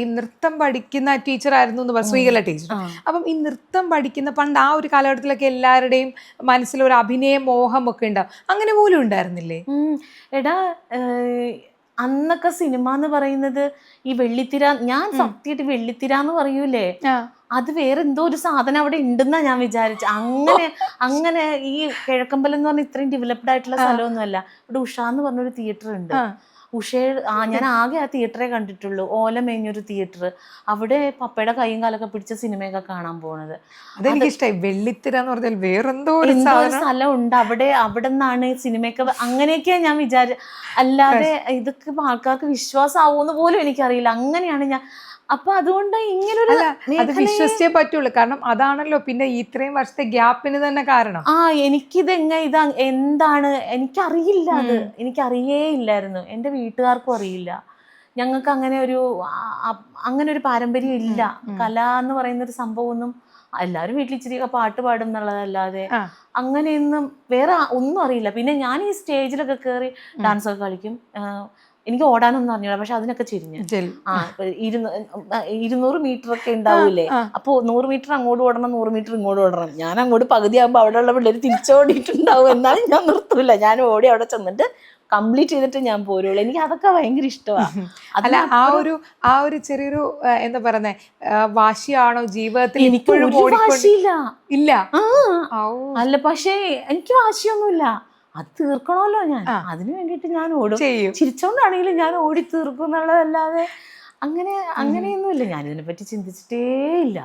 ഈ നൃത്തം പഠിക്കുന്ന ടീച്ചർ ആയിരുന്നു എന്ന് പറഞ്ഞു ശ്രീകല ടീച്ചർ അപ്പം ഈ നൃത്തം പഠിക്കുന്ന പണ്ട് ആ ഒരു കാലഘട്ടത്തിലൊക്കെ എല്ലാവരുടെയും മനസ്സിൽ ഒരു അഭിനയ ഒക്കെ ഉണ്ടാവും. അങ്ങനെ പോലും ഉണ്ടായിരുന്നില്ലേ? എടാ അന്നൊക്കെ സിനിമ എന്ന് പറയുന്നത് ഈ വെള്ളിത്തിര ഞാൻ സത്യമായിട്ട് വെള്ളിത്തിര എന്ന് പറയൂലേ? അത് വേറെ എന്തോ ഒരു സാധനം അവിടെ ഉണ്ടെന്നാ ഞാൻ വിചാരിച്ചു. അങ്ങനെ അങ്ങനെ ഈ കിഴക്കമ്പലം എന്ന് പറഞ്ഞാൽ ഇത്രയും ഡെവലപ്ഡ് ആയിട്ടുള്ള സ്ഥലമൊന്നുമല്ല. ഇവിടെ ഉഷ എന്ന് പറഞ്ഞൊരു തിയേറ്റർ ഉണ്ട്. ആ. ഉഷ ആ ഞാൻ ആകെ ആ തിയേറ്ററെ കണ്ടിട്ടുള്ളൂ. ഓല മേഞ്ഞൊരു തിയേറ്റർ അവിടെ പപ്പയുടെ കൈയും കാലൊക്കെ പിടിച്ച സിനിമയൊക്കെ കാണാൻ പോണത്. അതെനിക്ക് ഇഷ്ടമായി വെള്ളിത്തിര എന്ന് പറഞ്ഞാൽ വേറെന്തോ സ്ഥലം ഉണ്ട് അവിടെ അവിടെ നിന്നാണ് സിനിമയൊക്കെ വ- അങ്ങനെയൊക്കെയാ ഞാൻ വിചാരി അല്ലാതെ ഇതൊക്കെ ആൾക്കാർക്ക് ആൾക്കാർക്ക് ആവുമെന്ന് പോലും എനിക്കറിയില്ല. അങ്ങനെയാണ് ഞാൻ അപ്പൊ അതുകൊണ്ട് ഇങ്ങനൊരു അല്ല അത് വിശ്വസിച്ചേ പറ്റുള്ളൂ. കാരണം അതാണല്ലോ പിന്നെ ഇത്രയും വർഷത്തെ ഗ്യാപ്പിന് തന്നെ കാരണം. ആ എനിക്കിത് എങ്ങനെ ഇത് എന്താണ്? എനിക്കറിയില്ല അത്. എനിക്കറിയേ ഇല്ലായിരുന്നു. എന്റെ വീട്ടുകാർക്കും അറിയില്ല. ഞങ്ങൾക്ക് അങ്ങനെ ഒരു അങ്ങനെ ഒരു പാരമ്പര്യം ഇല്ല. കല എന്ന് പറയുന്ന ഒരു സംഭവമൊന്നും എല്ലാവരും വീട്ടിൽ ഇച്ചിരി പാട്ട് പാടും എന്നുള്ളതല്ലാതെ. അങ്ങനെയൊന്നും വേറെ ഒന്നും അറിയില്ല. പിന്നെ ഞാൻ ഈ സ്റ്റേജിലൊക്കെ കയറി ഡാൻസ് ഒക്കെ കളിക്കും. എനിക്ക് ഓടാനൊന്നും അറിഞ്ഞൂടാ പക്ഷെ അതിനൊക്കെ ചെരിഞ്ഞ്. ആ ഇരുന്നൂറ് മീറ്റർ ഒക്കെ ഉണ്ടാവൂലേ? അപ്പോ നൂറ് മീറ്റർ അങ്ങോട്ട് ഓടണം നൂറ് മീറ്റർ ഇങ്ങോട്ട് ഓടണം. ഞാൻ അങ്ങോട്ട് പകുതി ആകുമ്പോൾ അവിടെ ഉള്ള പിള്ളേർ തിരിച്ചോടിയിട്ടുണ്ടാവും. എന്നാലും ഞാൻ നിർത്തൂല. ഞാൻ ഓടി അവിടെ ചെന്നിട്ട് കംപ്ലീറ്റ് ചെയ്തിട്ട് ഞാൻ പോരുള്ളൂ. എനിക്ക് അതൊക്കെ ഭയങ്കര ഇഷ്ടമാണ് അല്ല ആ ഒരു ആ ഒരു ചെറിയൊരു എന്താ പറയുന്നേ വാശിയാണോ ജീവിതത്തിൽ എനിക്ക് വാശിയില്ല. ഇല്ല. ആ. അല്ല പക്ഷേ എനിക്ക് വാശിയൊന്നുമില്ല. അത് തീർക്കണമല്ലോ ഞാൻ. അതിന് വേണ്ടിയിട്ട് ഞാൻ ഓടും. ചിരിച്ചോണ്ടാണെങ്കിലും ഞാൻ ഓടി തീർക്കും എന്നുള്ളതല്ലാതെ അങ്ങനെ അങ്ങനെയൊന്നുമില്ല. ഞാൻ ഇതിനെപ്പറ്റി ചിന്തിച്ചിട്ടേ ഇല്ല